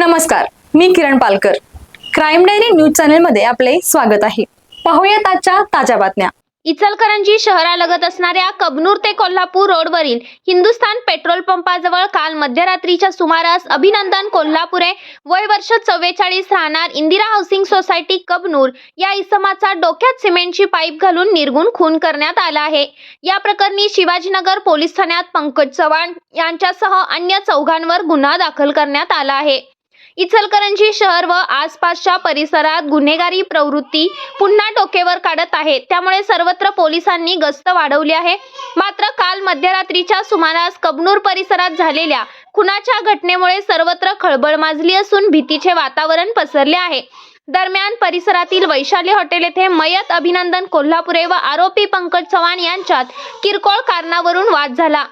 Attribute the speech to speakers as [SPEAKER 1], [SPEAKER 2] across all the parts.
[SPEAKER 1] नमस्कार मी Kiran Palkar. Crime diary news चॅनलमध्ये आपले स्वागत आहे. पाहूयात आजच्या ताज्या बातम्या.
[SPEAKER 2] इचलकरंजी शहरालगत असणाऱ्या कबनूर ते कोल्हापूर रोडवरील हिंदुस्थान पेट्रोल पंपाजवळ काल मध्यरात्रीच्या सुमारास अभिनंदन कोल्हापुरे वय वर्ष चव्वेचाळीस राहणार इंदिरा हाऊसिंग सोसायटी कबनूर या इसमाचा डोक्यात सिमेंटची पाईप घालून निर्गुण खून करण्यात आला आहे. या प्रकरणी शिवाजीनगर पोलीस ठाण्यात पंकज चव्हाण यांच्यासह अन्य चौघांवर गुन्हा दाखल करण्यात आला आहे. इचलकरंजी शहर व आसपासच्या परिसरात गुन्हेगारी प्रवृत्ती पुन्हा डोकेवर काढत आहे. त्यामुळे सर्वत्र पोलिसांनी गस्त वाढवली आहे. मात्र काल मध्यरात्रीच्या सुमारास कबनूर परिसरात झालेल्या खुनाच्या घटनेमुळे सर्वत्र खळबळ माजली असून भीतीचे वातावरण पसरले आहे. दरम्यान परिसरातील वैशाली हॉटेल येथे मयत अभिनंदन कोल्हापुरे व आरोपी पंकज चव्हाण यांच्यात किरकोळ कारणावरून वाद झाला.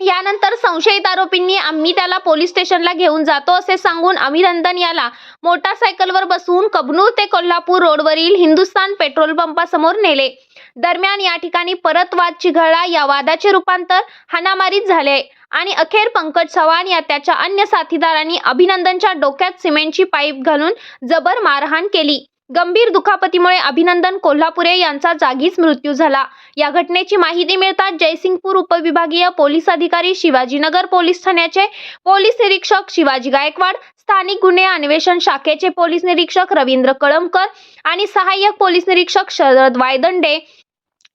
[SPEAKER 2] यानंतर संशयित आरोपींनी आम्ही त्याला पोलीस स्टेशनला घेऊन जातो असे सांगून अभिनंदन याला मोटारसायकलवर बसवून कबनूर ते कोल्हापूर रोडवरील हिंदुस्थान पेट्रोल पंपासमोर नेले. दरम्यान या ठिकाणी परत वाद चिघळला या वादाचे रूपांतर हाणामारीत झाले आणि अखेर पंकज चव्हाण या त्याच्या अन्य साथीदारांनी अभिनंदनच्या डोक्यात सिमेंटची पाईप घालून जबर मारहाण केली. गंभीर दुखापतीमुळे अभिनंदन कोल्हापुरे यांचा जागीच मृत्यू झाला. या घटनेची माहिती मिळताच जयसिंगपूर उपविभागीय पोलीस अधिकारी शिवाजीनगर पोलीस ठाण्याचे पोलीस निरीक्षक शिवाजी गायकवाड स्थानिक गुन्हे अन्वेषण शाखेचे पोलीस निरीक्षक रवींद्र कळमकर आणि सहाय्यक पोलीस निरीक्षक शरद वायदंडे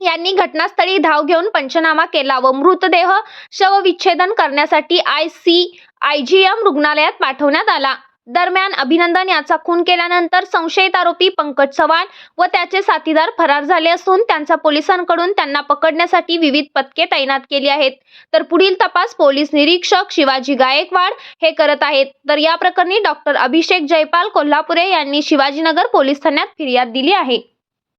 [SPEAKER 2] यांनी घटनास्थळी धाव घेऊन पंचनामा केला व मृतदेह शवविच्छेदन करण्यासाठी I C I G M रुग्णालयात पाठवण्यात आला. दरम्यान अभिनंदन याचा खून केल्यानंतर संशयित आरोपी पंकज चव्हाण व त्याचे साथीदार फरार झाले असून त्यांचा पोलिसांकडून त्यांना पकडण्यासाठी विविध पथके तैनात केली आहेत. तर पुढील तपास पोलीस निरीक्षक शिवाजी गायकवाड हे करत आहेत. तर या प्रकरणी डॉक्टर अभिषेक जयपाल कोल्हापुरे यांनी शिवाजीनगर पोलीस ठाण्यात फिर्याद दिली आहे.